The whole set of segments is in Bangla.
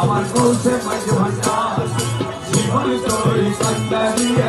আমার কৌশে মাঝ ভান্ডার জীবন তোরি কান্দারিয়ে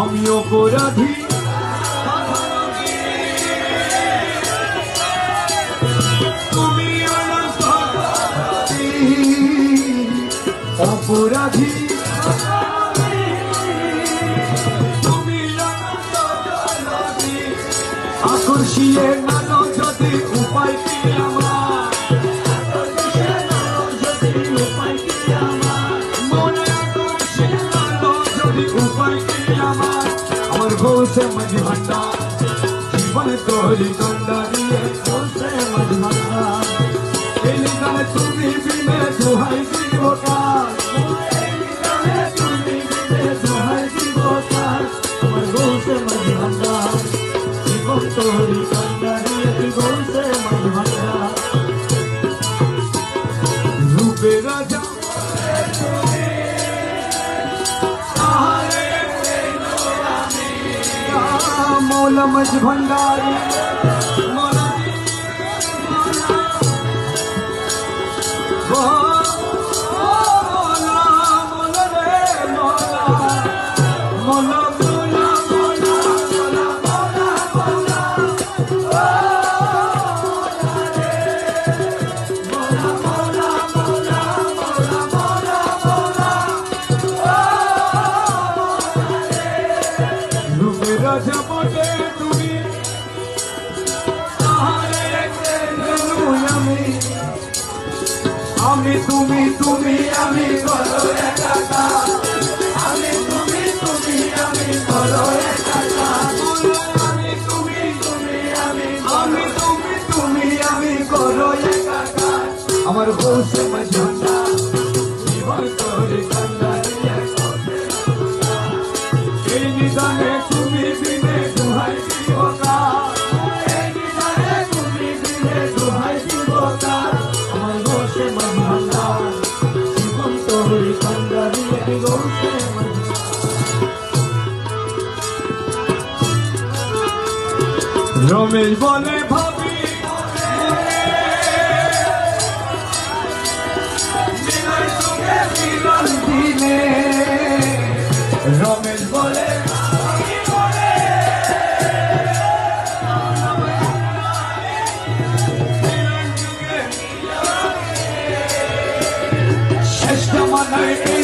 আমি অপরাধী। অপরাধী। আকর্ষিয়ে নানো যদি উপায় আমার ঘোষে মাঝ ভান্ডার জীবন তোরি কন্দারিয়ে ঘোষে মাঝ এই নিদানে তুমি বিনে দোহাই জীবকার রূপে রাজা মৌলা মজ রূপে তুমি আমি। তুমি তুমি, আমি করো একাকার আমি তুমি তুমি, আমি করো একাকার আমি তুমি তুমি, আমি আমি তুমি তুমি, আমি করো একাকার আমার বউসে মজা রমেশ বলে ভাবি রমেশ বলে শ্রেষ্ঠ জমানায়